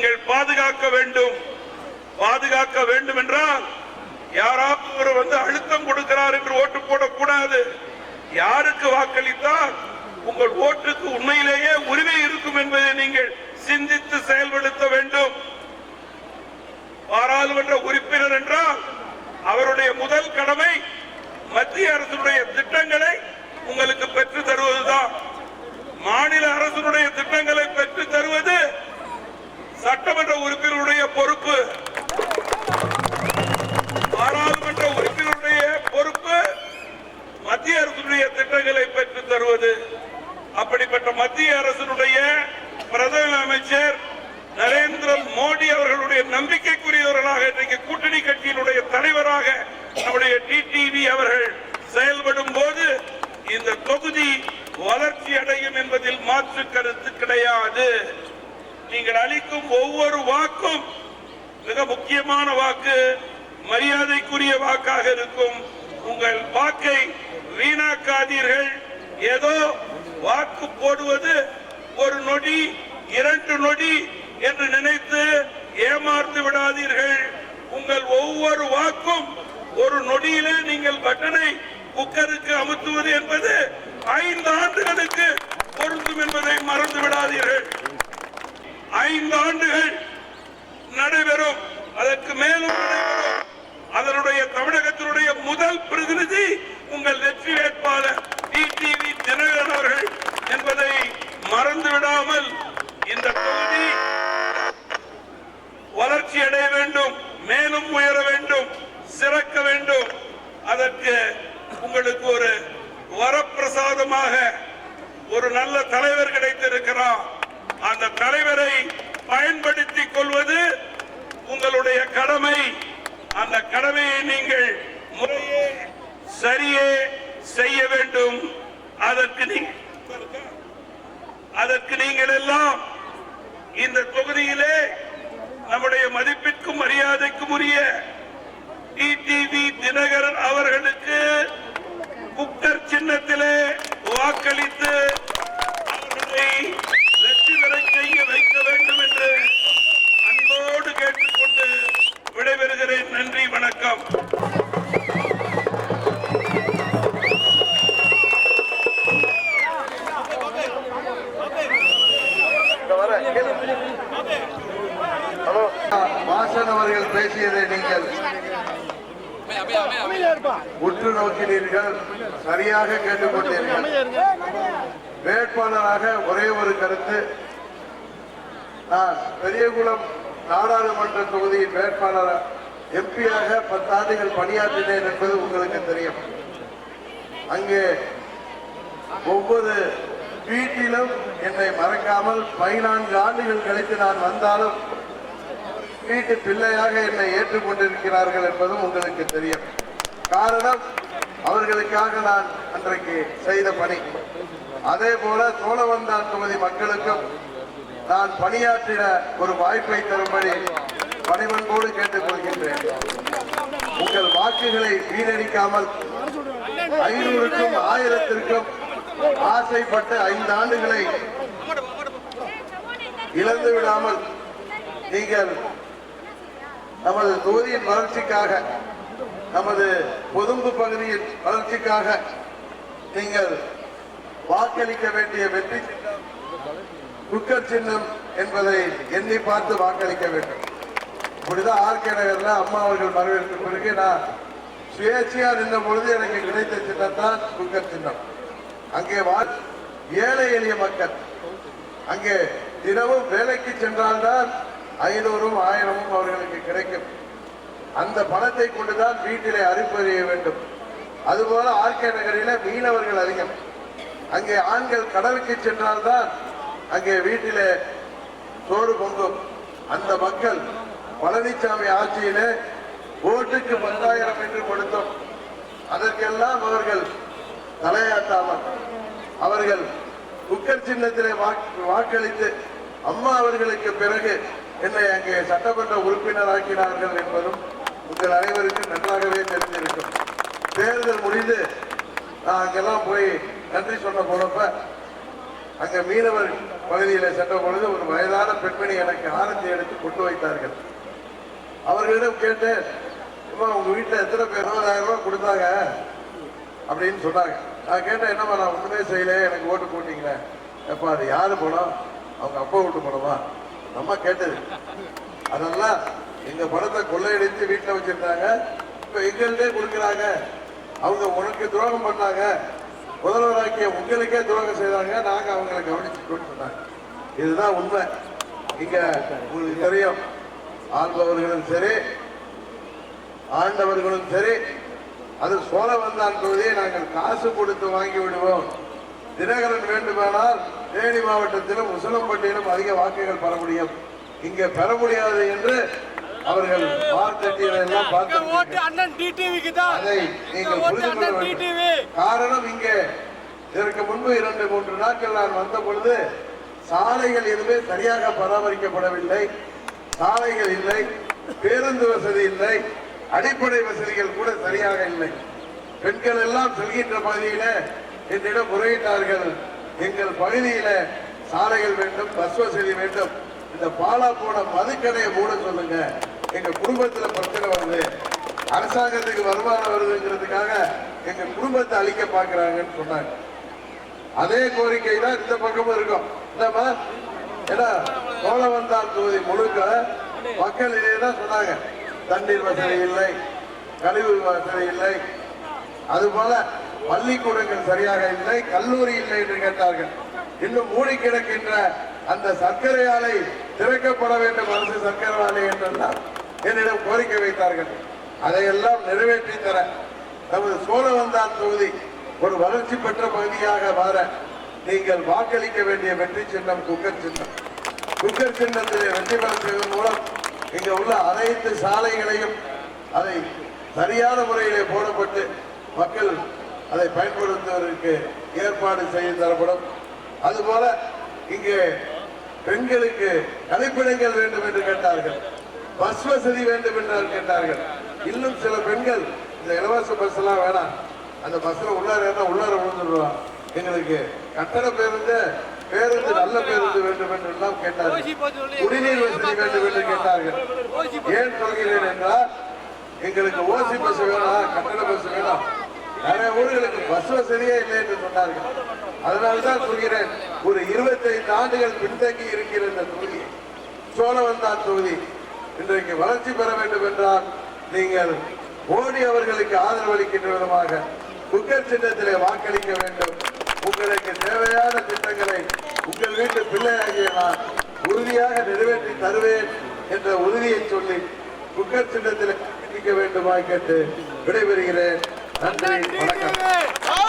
நீங்கள் பாதுகாக்க வேண்டும். பாதுகாக்க வேண்டும் என்றால் யாராவது ஒரு வந்து அழுத்தம் கொடுக்கிறார் என்று ஓட்டு போடக்கூடாது. யாருக்கு வாக்களித்தால் உங்கள் ஓட்டுக்கு உண்மையிலேயே உரிமை இருக்கும் என்பதை நீங்கள் சிந்தித்து செயல்படுத்த வேண்டும். பாராளுமன்ற உறுப்பினர் என்றால் அவருடைய முதல் கடமை மத்திய அரசுடைய திட்டங்களை உங்களுக்கு பெற்று தருவதுதான். மாநில அரசுடைய திட்டங்களை பெற்று தருவது சட்டமன்ற உறுப்பினருடைய பொறுப்பு. பாராளுமன்ற உறுப்பினருடைய பொறுப்பு. மத்திய அரசுடைய திட்டங்களை பெற்று தருவது. அப்படிப்பட்ட மத்திய அரசினுடைய பிரதம அமைச்சர் நரேந்திர மோடி அவர்களுடைய நம்பிக்கைக்குரியவர்களாக இன்றைக்கு கூட்டணி கட்சியினுடைய தலைவராக நம்முடைய டிடிவி அவர்கள் செயல்படும் போது இந்த தொகுதி வளர்ச்சி அடையும் என்பதில் மாற்று கருத்து கிடையாது. நீங்கள் அளிக்கும் ஒவ்வொரு வாக்கும் மிக முக்கியமான வாக்கு மரியாதைக்குரிய வாக்காக இருக்கும். உங்கள் வாக்கை வீணாக்காதீர்கள். ஏதோ வாக்கு போடுவது ஒரு நொடி இரண்டு நொடி என்று நினைத்து ஏமாந்து விடாதீர்கள். உங்கள் ஒவ்வொரு வாக்கும் ஒரு நொடியிலே நீங்கள் பட்டனை குக்கருக்கு அமுத்துவது என்பது ஐந்து ஆண்டுகளுக்கு பொருந்தும் என்பதை மறந்து விடாதீர்கள் ஐந்து ஆண்டுகள் நடைபெறும். அதற்கு மேலும் நடைபெறும். அதனுடைய தமிழகத்தினுடைய முதல் பிரதிநிதி உங்கள் வெற்றி வேட்பாளர் டிடிவி தினகரன் அவர்கள் என்பதை மறந்து விடாமல் இந்த தொகுதி வளர்ச்சி அடைய வேண்டும் மேலும் உயர வேண்டும் சிறக்க வேண்டும். அதற்கு உங்களுக்கு ஒரு வரப்பிரசாதமாக ஒரு நல்ல தலைவர் கிடைத்திருக்கிறார். அந்த தலைவரை பயன்படுத்திக் கொள்வது உங்களுடைய கடமை. அந்த கடமையை நீங்கள் முறையே சரியே செய்ய வேண்டும். அதற்கு நீங்க அதற்கு நீங்கள் எல்லாம் இந்த தொகுதியிலே நம்முடைய மதிப்பிற்கும் கேட்டீர்கள் சரியாக கேட்டுக்கொண்டீர்கள். வேட்பாளராக ஒரே ஒரு கருத்து. நான் பெரியகுளம் நாடாளுமன்ற தொகுதியின் வேட்பாளர் எம்பியாக பத்தாண்டுகள் பணியாற்றினேன் என்பது உங்களுக்கு தெரியும். அங்கே ஒவ்வொரு வீட்டிலும் என்னை மறக்காமல் பதினான்கு ஆண்டுகள் கழித்து நான் வந்தாலும் வீட்டு பிள்ளையாக என்னை ஏற்றுக்கொண்டிருக்கிறார்கள் என்பதும் உங்களுக்கு தெரியும். காரணம் அவர்களுக்காக நான் அன்றைக்கு செய்த பணி. அதே போல சோழவந்தான் தொகுதி மக்களுக்கும் நான் பணியாற்றின ஒரு வாய்ப்பை தரும்படி பணிவன்போடு கேட்டுக்கொள்கின்றேன் உங்கள் வாக்குகளை வீணடிக்காமல் ஐநூறுக்கும் ஆயிரத்திற்கும் ஆசைப்பட்ட ஐந்து ஆண்டுகளை இழந்து விடாமல் நீங்கள் நமது தொகுதியின் வளர்ச்சிக்காக நமது பொதும்பு பகுதியின் வளர்ச்சிக்காக நீங்கள் வாக்களிக்க வேண்டிய வெற்றி சின்னம் குக்கர் சின்னம் என்பதை எண்ணி பார்த்து வாக்களிக்க வேண்டும். இப்படிதான் ஆர்கே நகர்ல அம்மா அவர்கள் வரவேற்க பிறகு நான் சுயேட்சையா நின்ற பொழுது எனக்கு கிடைத்த சின்னம் தான் குக்கர் சின்னம். அங்கே வா ஏழை எளிய மக்கள். அங்கே தினமும் வேலைக்கு சென்றால்தான் ஐநூறும் ஆயிரமும் அவர்களுக்கு கிடைக்கும். அந்த பணத்தை கொண்டுதான் வீட்டிலே அறிப்பறிய வேண்டும். அதுபோல ஆர்கே நகரில மீனவர்கள் அதிகம். அங்கே ஆண்கள் கடலுக்கு சென்றால்தான் அங்கே வீட்டிலே சோறு பொங்கும். அந்த மக்கள் பழனிசாமி ஆட்சியிலே ஓட்டுக்கு பத்தாயிரம் என்று கொடுத்தோம். அதற்கெல்லாம் அவர்கள் தலையாட்டாமல் அவர்கள் குக்கர் சின்னத்திலே வாக்களித்து அம்மா அவர்களுக்கு பிறகு என்னை அங்கே சட்டமன்ற உறுப்பினராக்கினார்கள் என்பதும் உங்கள் அனைவருக்கும் நன்றாகவே தெரிஞ்சிருக்கும் தேர்தல் முடிந்து நான் அங்கெல்லாம் போய் நன்றி சொன்ன போனப்ப அங்க மீனவர் பகுதியில சென்ற பொழுது ஒரு வயதான பெண்மணி எனக்கு ஆரத்தி எடுத்து கொண்டு வைத்தார்கள். அவர்களிடம் கேட்டேன் அம்மா உங்க வீட்டுல எத்தனை பேர்? இருபதாயிரம் ரூபாய் கொடுத்தாங்க. அப்படின்னு சொன்னாங்க. நான் கேட்டேன் என்னம்மா நான் ஒண்ணுமே செய்யல. எனக்கு ஓட்டு போட்டீங்களேன் எப்பா அது யாரு பணம்? அவங்க அப்பா வீட்டு பணமா? நம்ம கேட்டது அதெல்லாம் எங்க பணத்தை கொள்ளையடித்து வீட்டில் வச்சிருந்தாங்க. இப்ப எங்கள்டே கொடுக்குறாங்க. அவங்க உனக்கு துரோகம் பண்ணாங்க. முதல்வராக்கிய உங்களுக்கே துரோகம் செய்தாங்க. நாங்க அவங்களை கவனிச்சு சொன்னாங்க இதுதான் உண்மை. இங்க உங்களுக்கு தெரியும். ஆள்பவர்களும் சரி ஆண்டவர்களும் சரி. அது சோழவந்தான் தொகுதியை நாங்கள் காசு கொடுத்து வாங்கி விடுவோம். தினகரன் வேண்டுமானால் தேனி மாவட்டத்திலும் உசிலம்பட்டியிலும் அதிக வாக்குகள் பெற முடியும். இங்கே பெற முடியாது என்று அவர்கள் எல்லாம் எங்க ஓட்டு பார்த்து அண்ணன் டிடிவிக்கு தான். அதை நீங்கள் புரிந்து கொள்ள அண்ணன் வேண்டும். டிடிவி. காரணம் இங்கே இதற்கு முன்பு இரண்டு மூன்று நாட்கள் நான் வந்த பொழுது சாலைகள் எதுவுமே சரியாக பராமரிக்கப்படவில்லை. சாலைகள் இல்லை பேருந்து வசதி இல்லை அடிப்படை வசதிகள் கூட சரியாக இல்லை. பெண்கள் எல்லாம் செல்கின்ற பகுதியில என்னிடம் முறையிட்டார்கள். எங்கள் பகுதியில சாலைகள் வேண்டும் பஸ் வசதி வேண்டும். இந்த பாலா போன மதுக்கடையை மூட சொல்லுங்க. எங்க குடும்பத்துல பிரச்சனை வருது. அரசாங்கத்துக்கு வருமானம் வருதுங்கிறதுக்காக எங்க குடும்பத்தை அழிக்க பாக்குறாங்கன்னு சொன்னாங்க. அதே கோரிக்கை தான் இந்த பக்கமும் இருக்கும். என்னம்மா? ஏன்னா சோழவந்தான் தொகுதி முழுக்க மக்கள் இதே தான் சொன்னாங்க. தண்ணீர் வசதி இல்லை கழிவு வசதி இல்லை. அதுபோல பள்ளிக்கூடங்கள் சரியாக இல்லை கல்லூரி இல்லை என்று கேட்டார்கள். இன்னும் மூடி கிடக்கின்ற அந்த சர்க்கரை ஆலை திறக்கப்பட வேண்டும் அரசு சர்க்கரை ஆலை என்றெல்லாம் என்னிடம் கோரிக்கை வைத்தார்கள். அதையெல்லாம் நிறைவேற்றி தர நமது சோழவந்தான் தொகுதி ஒரு வளர்ச்சி பெற்ற பகுதியாக மாற நீங்கள் வாக்களிக்க வேண்டிய வெற்றி சின்னம் குக்கர் சின்னம். குக்கர் சின்னத்திலே வெற்றி பெற செய்வதன் மூலம் இங்கே உள்ள அனைத்து சாலைகளையும் அதை சரியான முறையிலே போடப்பட்டு மக்கள் அதை பயன்படுத்துவதற்கு ஏற்பாடு செய்து தரப்படும். அதுபோல இங்கே பெண்களுக்கு கழிப்பிடங்கள் வேண்டும் என்று கேட்டார்கள். பஸ் வசதி வேண்டும் என்று கேட்டார்கள். இன்னும் சில பெண்கள் இந்த இலவச பஸ் எல்லாம் வேணாம். அந்த பஸ்ல உள்ளார ஏறினா உள்ளார விழுந்துடுவான் எங்களுக்கு கட்டண பேருந்து பேருந்து நல்ல பேருந்து வேண்டும் என்று எல்லாம் கேட்டார்கள். குடிநீர் வசதி வேண்டும் என்று கேட்டார்கள். ஏன் சொல்கிறேன் என்றால் எங்களுக்கு ஓசி பஸ் வேணாம் கட்டண பஸ் வேணாம். நிறைய ஊர்களுக்கு பஸ் வசதியே இல்லை என்று சொன்னார்கள். அதனால்தான் சொல்கிறேன் ஒரு 25 ஆண்டுகள் பின்தங்கி இருக்கிற இந்த தொகுதி சோழவந்தான் தொகுதி இன்றைக்கு வளர்ச்சி பெற வேண்டும் என்றால் நீங்கள் மோடி அவர்களுக்கு ஆதரவு அளிக்கின்ற விதமாக குக்கர் சின்னத்திலே வாக்களிக்க வேண்டும். உங்களுக்கு தேவையான திட்டங்களை உங்கள் வீட்டு பிள்ளையாகிய நான் உறுதியாக நிறைவேற்றி தருவேன் என்ற உறுதியை சொல்லி குக்கர் சின்னத்தில் வாக்களிக்க கேட்டு விடைபெறுகிறேன். நன்றி வணக்கம்.